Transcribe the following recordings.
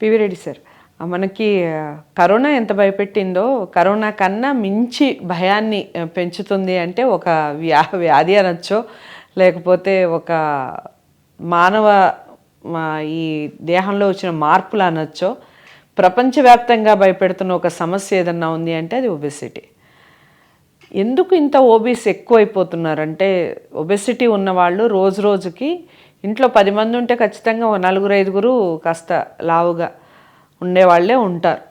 PV Reddy sir మనకి corona ఎంత భయపెట్టిందో కరోనా కన్నా మించి భయాన్ని పెంచుతుంది అంటే ఒక వ్యా వ్యాధి అనొచ్చో లేకపోతే ఒక మానవ మా ఈ దేహంలో వచ్చిన మార్పులు అనొచ్చో. ప్రపంచవ్యాప్తంగా భయపెడుతున్న ఒక సమస్య ఏదన్నా ఉంది అంటే అది ఒబెసిటీ. ఎందుకు ఇంత ఓబీస్ ఎక్కువైపోతున్నారంటే ఒబెసిటీ ఉన్నవాళ్ళు రోజు రోజుకి ఇంట్లో పది మంది ఉంటే ఖచ్చితంగా ఓ నలుగురు ఐదుగురు కాస్త లావుగా ఉండేవాళ్ళే ఉంటారు.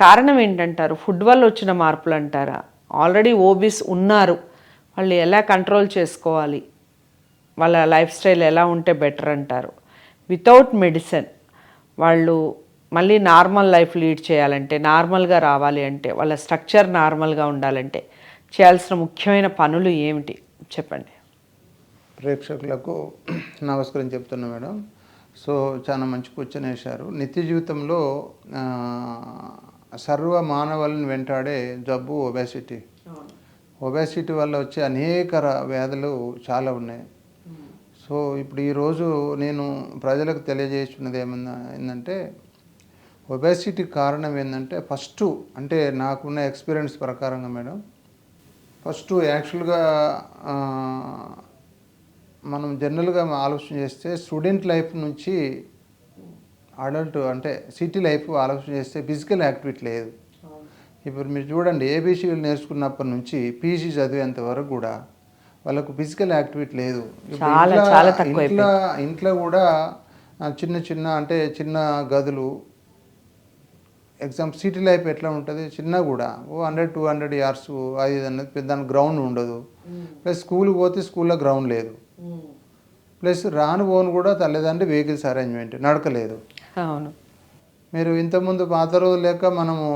కారణం ఏంటంటారు? ఫుడ్ వల్ల వచ్చిన మార్పులు అంటారా? ఆల్రెడీ ఓబీస్ ఉన్నారు. వాళ్ళు ఎలా కంట్రోల్ చేసుకోవాలి? వాళ్ళ లైఫ్ స్టైల్ ఎలా ఉంటే బెటర్ అంటారు? వితౌట్ మెడిసిన్ వాళ్ళు మళ్ళీ నార్మల్ లైఫ్ లీడ్ చేయాలంటే నార్మల్గా రావాలి అంటే వాళ్ళ స్ట్రక్చర్ నార్మల్గా ఉండాలంటే చేయాల్సిన ముఖ్యమైన పనులు ఏమిటి? చెప్పండి. ప్రేక్షకులకు నమస్కారం చెప్తున్నా మేడం. సో చాలా మంచి క్వశ్చన్ వేశారు. నిత్య జీవితంలో సర్వ మానవాళిని వెంటాడే జబ్బు ఒబేసిటీ. ఒబేసిటీ వల్ల వచ్చే అనేక వ్యాధులు చాలా ఉన్నాయి. సో ఇప్పుడు ఈరోజు నేను ప్రజలకు తెలియజేస్తున్నది ఏమన్నా ఏంటంటే ఒబేసిటీ కారణం ఏంటంటే ఫస్ట్ అంటే నాకున్న ఎక్స్పీరియన్స్ ప్రకారంగా మేడం. ఫస్ట్ యాక్చువల్గా మనం జనరల్గా ఆలోచన చేస్తే స్టూడెంట్ లైఫ్ నుంచి అడల్ట్ అంటే సిటీ లైఫ్ ఆలోచన చేస్తే ఫిజికల్ యాక్టివిటీ లేదు. ఇప్పుడు మీరు చూడండి ఏబీసీలు నేర్చుకున్నప్పటి నుంచి పీజీ చదివేంత వరకు కూడా వాళ్ళకు ఫిజికల్ యాక్టివిటీ లేదు. ఇంట్లో- ఇంట్లో ఇంట్లో కూడా చిన్న చిన్న అంటే చిన్న గదులు ఎగ్జామ్ సిటీ లైఫ్ ఎట్లా ఉంటుంది? చిన్న కూడా ఓ హండ్రెడ్ టూ హండ్రెడ్ ఇయర్స్ అది ఇది అన్నది పెద్ద గ్రౌండ్ ఉండదు. ప్లస్ స్కూల్కి పోతే స్కూల్లో గ్రౌండ్ లేదు. ప్లస్ రాను పోను కూడా తల్లిదండ్రి వెహికల్స్ అరేంజ్మెంట్ నడకలేదు. అవును. మీరు ఇంతకుముందు పాత రోజులు లెక్క మనము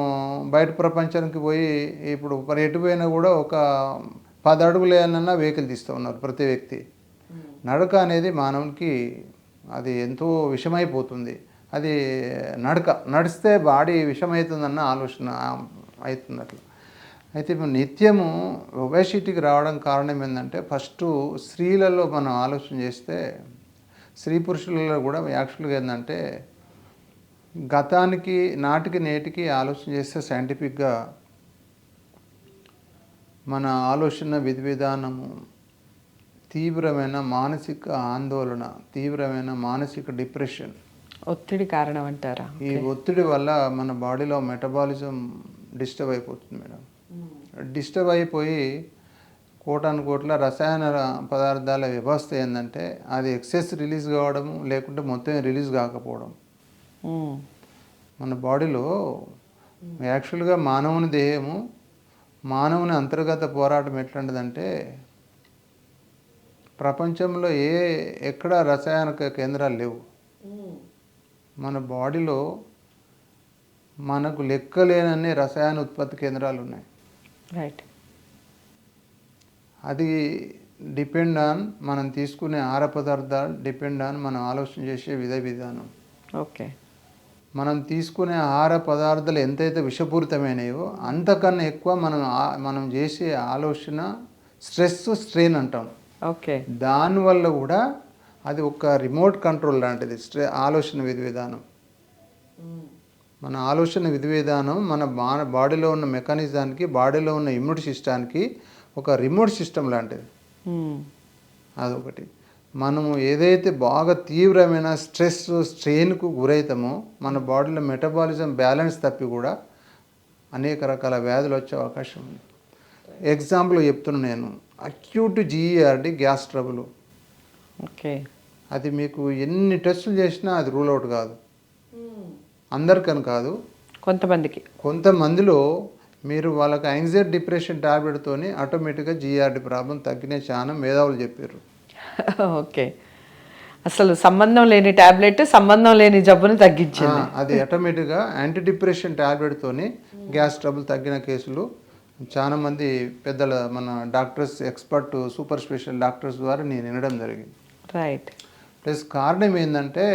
బయట ప్రపంచానికి పోయి ఇప్పుడు మరి ఎటు పోయినా కూడా ఒక పది అడుగులు వేయాలన్నా వెహికల్ తీస్తూ ఉన్నారు ప్రతి వ్యక్తి. నడక అనేది మానవునికి అది ఎంతో విషమైపోతుంది. అది నడక నడిస్తే బాడీ విషమవుతుందన్న ఆలోచన అవుతుంది అట్లా. అయితే ఇప్పుడు నిత్యము ఒబేసిటీకి రావడం కారణం ఏంటంటే ఫస్ట్ స్త్రీలలో మనం ఆలోచన చేస్తే స్త్రీ పురుషులలో కూడా యాక్చువల్గా ఏంటంటే గతానికి నాటికి నేటికి ఆలోచన చేస్తే సైంటిఫిక్గా మన ఆలోచన విధి విధానము తీవ్రమైన మానసిక ఆందోళన తీవ్రమైన మానసిక డిప్రెషన్ ఒత్తిడి కారణం అంటారా? ఈ ఒత్తిడి వల్ల మన బాడీలో మెటబాలిజం డిస్టర్బ్ అయిపోతుంది మేడం. డిస్టర్బ్ అయిపోయి కోటాను కోట్ల రసాయన పదార్థాల వ్యవస్థ ఏంటంటే అది ఎక్సెస్ రిలీజ్ కావడం లేకుంటే మొత్తం రిలీజ్ కాకపోవడం. మన బాడీలో యాక్చువల్గా మానవుని దేహము మానవుని అంతర్గత పోరాటం ఎట్లాంటిదంటే ప్రపంచంలో ఏ ఎక్కడ రసాయనిక కేంద్రాలు లేవు. మన బాడీలో మనకు లెక్కలేనన్ని రసాయన ఉత్పత్తి కేంద్రాలు ఉన్నాయి. రైట్ అది డిపెండ్ ఆన్ మనం తీసుకునే ఆహార పదార్థాలు డిపెండ్ ఆన్ మనం ఆలోచన చేసే విధ విధానం. ఓకే మనం తీసుకునే ఆహార పదార్థాలు ఎంతైతే విషపూరితమైనవో అంతకన్నా ఎక్కువ మనం మనం చేసే ఆలోచన స్ట్రెస్ స్ట్రెయిన్ అంటాం. ఓకే దానివల్ల కూడా అది ఒక రిమోట్ కంట్రోల్ లాంటిది స్ట్రె ఆలోచన విధి విధానం. మన ఆలోచన విధి విధానం మన బా బాడీలో ఉన్న మెకానిజానికి బాడీలో ఉన్న ఇమ్యూనిటీ సిస్టానికి ఒక రిమోట్ సిస్టమ్ లాంటిది. అదొకటి. మనము ఏదైతే బాగా తీవ్రమైన స్ట్రెస్ స్ట్రెయిన్కు గురవుతామో మన బాడీలో మెటబాలిజం బ్యాలెన్స్ తప్పి కూడా అనేక రకాల వ్యాధులు వచ్చే అవకాశం ఉంది. ఎగ్జాంపుల్ చెప్తున్నా నేను. Acute GERD gas trouble. Okay. అది మీకు ఎన్ని టెస్టులు చేసినా అది రూల్ అవుట్ కాదు. అందరికని కాదు. కొంతమందికి. కొంతమందిలో మీరు వాళ్ళకి యాంగ్జైటీ డిప్రెషన్ టాబ్లెట్తోని ఆటోమేటిక్గా జీఆర్డి ప్రాబ్లం తగ్గిన చాలా మేధావులు చెప్పారు ఓకే. అసలు సంబంధం లేని టాబ్లెట్ సంబంధం లేని జబ్బుని తగ్గించింది. ఆ, అది ఆటోమేటిక్గా యాంటీ డిప్రెషన్ టాబ్లెట్తోని గ్యాస్ ట్రబుల్ తగ్గిన కేసులు చాలా మంది పెద్దల మన doctors expert super special doctors ద్వారా నేను వినడం జరిగింది. రైట్ ప్లస్ కారణం ఏంటంటే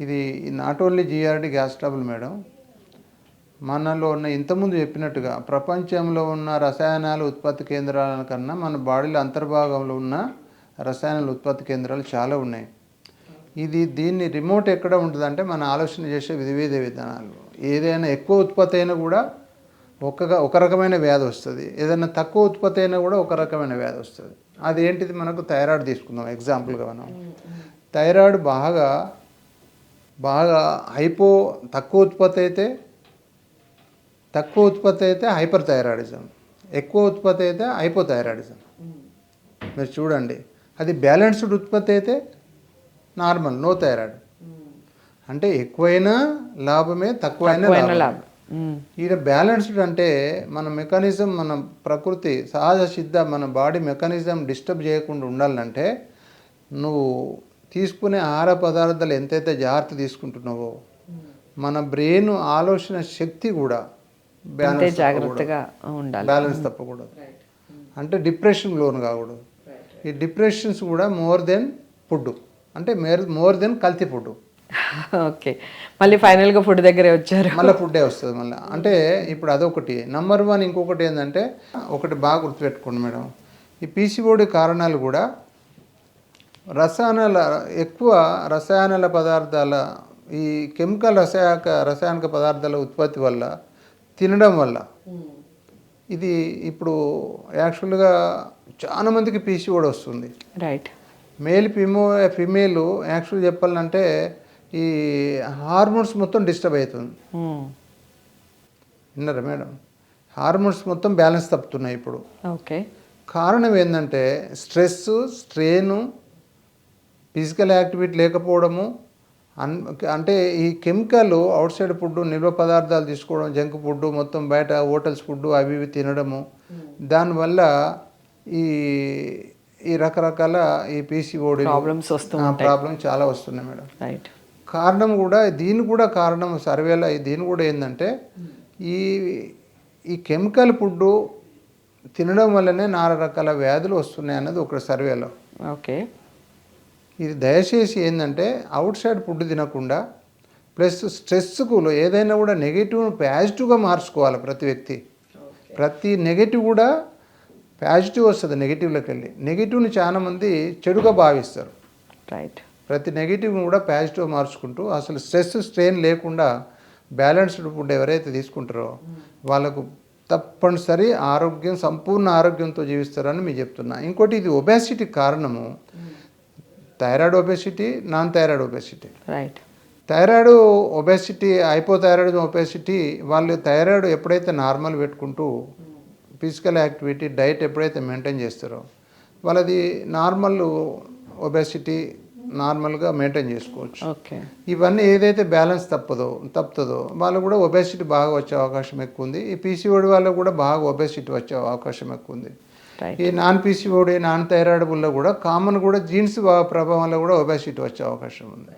ఇది not only GERD gas trouble madam మనలో ఉన్న ఇంతకుముందు చెప్పినట్టుగా ప్రపంచంలో ఉన్న రసాయనాల ఉత్పత్తి కేంద్రాల కన్నా మన బాడీలో అంతర్భాగంలో ఉన్న రసాయనాల ఉత్పత్తి కేంద్రాలు చాలా ఉన్నాయి. ఇది దీన్ని రిమోట్ ఎక్కడ ఉంటుందంటే మన ఆలోచన చేసే వివిధ విధానాలు. ఏదైనా ఎక్కువ ఉత్పత్తి అయినా కూడా ఒక ఒక రకమైన వ్యాధి వస్తుంది. ఏదైనా తక్కువ ఉత్పత్తి అయినా కూడా ఒక రకమైన వ్యాధి వస్తుంది. అది ఏంటిది మనకు థైరాయిడ్ తీసుకుందాం ఎగ్జాంపుల్గా మనం. థైరాయిడ్ బాగా బాగా హైపో తక్కువ ఉత్పత్తి అయితే తక్కువ ఉత్పత్తి అయితే హైపర్ థైరాయిడిజం ఎక్కువ ఉత్పత్తి అయితే హైపోథైరాయిడిజం. మీరు చూడండి. అది బ్యాలెన్స్డ్ ఉత్పత్తి అయితే నార్మల్ నో థైరాయిడ్. అంటే ఎక్కువైనా లాభమే తక్కువైనా. లాభం. మ్మ్. ఈడ బ్యాలెన్స్డ్ అంటే మన మెకానిజం మన ప్రకృతి సహజ సిద్ధ మన బాడీ మెకానిజం డిస్టర్బ్ చేయకుండా ఉండాలంటే నువ్వు తీసుకునే ఆహార పదార్థాలు ఎంతైతే జాగ్రత్త తీసుకుంటున్నావో మన బ్రెయిన్ ఆలోచన శక్తి కూడా బ్యాలెన్స్ జాగ్రత్తగా ఉండాలి. బ్యాలెన్స్ తప్పకూడదు. అంటే డిప్రెషన్ లోన్ కాకూడదు. ఈ డిప్రెషన్స్ కూడా మోర్ దెన్ ఫుడ్ అంటే మేర్ మోర్ దెన్ కల్తీ ఫుడ్ ఓకే మళ్ళీ ఫైనల్గా ఫుడ్ దగ్గరే వచ్చారు. మళ్ళీ ఫుడ్డే వస్తుంది మళ్ళీ. అంటే ఇప్పుడు అదొకటి. నంబర్ వన్ ఇంకొకటి ఏంటంటే ఒకటి బాగా గుర్తుపెట్టుకోండి మేడం. ఈ పీసీఓడి కారణాలు కూడా రసాయనాల ఎక్కువ రసాయనాల పదార్థాల ఈ కెమికల్ రసాయక రసాయనిక పదార్థాల ఉత్పత్తి వల్ల తినడం వల్ల. ఇది ఇప్పుడు యాక్చువల్గా చాలా మందికి పీసీఓడి వస్తుంది. రైట్ మేల్ ఫిమో ఫిమేల్ యాక్చువల్ చెప్పాలంటే ఈ హార్మోన్స్ మొత్తం డిస్టర్బ్ అవుతుంది. విన్నారా మేడం? హార్మోన్స్ మొత్తం బ్యాలెన్స్ తప్పుతున్నాయి ఇప్పుడు. ఓకే కారణం ఏంటంటే స్ట్రెస్ స్ట్రెయిన్ ఫిజికల్ యాక్టివిటీ లేకపోవడము అన్ అంటే ఈ కెమికల్ అవుట్ సైడ్ ఫుడ్ నిల్వ పదార్థాలు తీసుకోవడం జంక్ ఫుడ్ మొత్తం బయట హోటల్స్ ఫుడ్ అవి ఇవి తినడము. దానివల్ల ఈ ఈ రకరకాల ఈ పీసీఓడి ప్రాబ్లమ్స్ వస్తూ ప్రాబ్లం చాలా వస్తున్నాయి మేడం. రైట్ కారణం కూడా దీని కూడా కారణం సర్వేలో దీని కూడా ఏంటంటే ఈ ఈ కెమికల్ ఫుడ్ తినడం వల్లనే నానా రకాల వ్యాధులు వస్తున్నాయి అన్నది ఒక సర్వేలో. ఓకే ఇది దయచేసి ఏంటంటే అవుట్ సైడ్ ఫుడ్ తినకుండా ప్లస్ స్ట్రెస్కు ఏదైనా కూడా నెగిటివ్ పాజిటివ్గా మార్చుకోవాలి ప్రతి వ్యక్తి. ప్రతి నెగిటివ్ కూడా పాజిటివ్ వస్తుంది నెగిటివ్లోకి వెళ్ళి. నెగిటివ్ని చాలా మంది చెడుగా భావిస్తారు. రైట్ ప్రతి నెగిటివ్ని కూడా పాజిటివ్ మార్చుకుంటూ అసలు స్ట్రెస్ స్ట్రెయిన్ లేకుండా బ్యాలెన్స్డ్ ఫుడ్ ఎవరైతే తీసుకుంటారో వాళ్ళకు తప్పనిసరి ఆరోగ్యం సంపూర్ణ ఆరోగ్యంతో జీవిస్తారని మీకు చెప్తున్నా. ఇంకోటి ఇది ఒబేసిటీ కారణము. Thyroid obesity non thyroid obesity. Right thyroid obesity hypothyroid obesity వాళ్ళు థైరాయిడ్ ఎప్పుడైతే నార్మల్ పెట్టుకుంటూ ఫిజికల్ యాక్టివిటీ డైట్ ఎప్పుడైతే మెయింటైన్ చేస్తారో వాళ్ళది నార్మల్ ఒబేసిటీ నార్మల్గా మెయింటైన్ చేసుకోవచ్చు. ఓకే. ఇవన్నీ ఏదైతే బ్యాలెన్స్ తప్పదో తప్పుతుందో వాళ్ళు కూడా ఒబేసిటీ బాగా వచ్చే అవకాశం ఎక్కువ ఉంది. ఈ పీసీఓడి వాళ్ళకు కూడా బాగా ఒబేసిటీ వచ్చే అవకాశం ఎక్కువ ఉంది. ఈ నాన్ పీసీఓడి నాన్ థైరాయిడ్ వల్ల కూడా కామన్ కూడా జీన్స్ ప్రభావం వల్ల కూడా ఒబేసిటీ వచ్చే అవకాశం ఉంది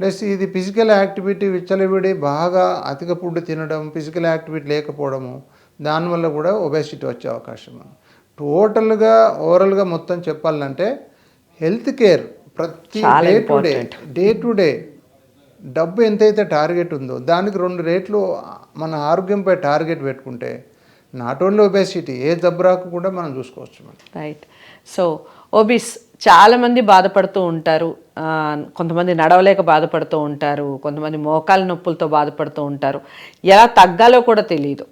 ప్లస్ ఇది ఫిజికల్ యాక్టివిటీ విచ్చలవిడి బాగా అధిక ఫుడ్ తినడం ఫిజికల్ యాక్టివిటీ లేకపోవడము దానివల్ల కూడా ఒబేసిటీ వచ్చే అవకాశం ఉంది టోటల్గా ఓవరాల్గా మొత్తం చెప్పాలంటే హెల్త్ కేర్ ప్రతి day to day. Day to day డబ్బు ఎంతైతే టార్గెట్ ఉందో దానికి రెండు రేట్లు మన ఆరోగ్యంపై టార్గెట్ పెట్టుకుంటే నాట్ ఓన్లీ ఒబేసిటీ ఏ జబ్బు రాకుండా మనం చూసుకోవచ్చు మనం. రైట్ సో ఒబిస్ చాలామంది బాధపడుతూ ఉంటారు. కొంతమంది నడవలేక బాధపడుతూ ఉంటారు. కొంతమంది మోకాల నొప్పులతో బాధపడుతూ ఉంటారు. ఎలా తగ్గాలో కూడా తెలియదు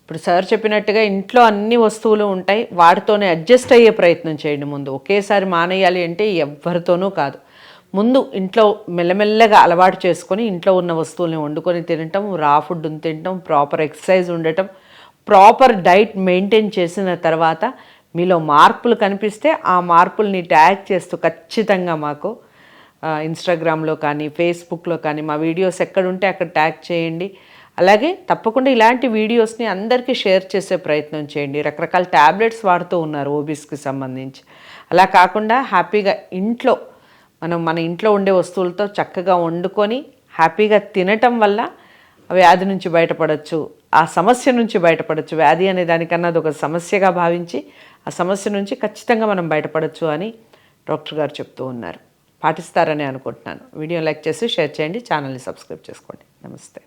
ఇప్పుడు సార్ చెప్పినట్టుగా ఇంట్లో అన్ని వస్తువులు ఉంటాయి. వాటితోనే అడ్జస్ట్ అయ్యే ప్రయత్నం చేయండి ముందు. ఒకేసారి మానేయాలి అంటే ఎవ్వరితోనూ కాదు. ముందు ఇంట్లో మెల్లమెల్లగా అలవాటు చేసుకొని ఇంట్లో ఉన్న వస్తువుల్ని వండుకొని తినటం రా ఫుడ్ తినటం ప్రాపర్ ఎక్సర్సైజ్ ఉండటం ప్రాపర్ డైట్ మెయింటైన్ చేసిన తర్వాత మీలో మార్పులు కనిపిస్తే ఆ మార్పుల్ని ట్యాగ్ చేస్తూ ఖచ్చితంగా మాకు ఇన్స్టాగ్రామ్లో కానీ ఫేస్బుక్లో కానీ మా వీడియోస్ ఎక్కడుంటే అక్కడ ట్యాగ్ చేయండి. అలాగే తప్పకుండా ఇలాంటి వీడియోస్ని అందరికీ షేర్ చేసే ప్రయత్నం చేయండి. రకరకాల ట్యాబ్లెట్స్ వాడుతూ ఉన్నారు ఓబీస్కి సంబంధించి. అలా కాకుండా హ్యాపీగా ఇంట్లో మనం మన ఇంట్లో ఉండే వస్తువులతో చక్కగా వండుకొని హ్యాపీగా తినటం వల్ల వ్యాధి నుంచి బయటపడవచ్చు ఆ సమస్య నుంచి బయటపడవచ్చు వ్యాధి అనే దానికన్నా అది ఒక సమస్యగా భావించి ఆ సమస్య నుంచి ఖచ్చితంగా మనం బయటపడవచ్చు అని డాక్టర్ గారు చెప్తూ ఉన్నారు. పాటిస్తారని అనుకుంటున్నాను. వీడియో లైక్ చేసి షేర్ చేయండి. ఛానల్ని సబ్స్క్రైబ్ చేసుకోండి. నమస్తే.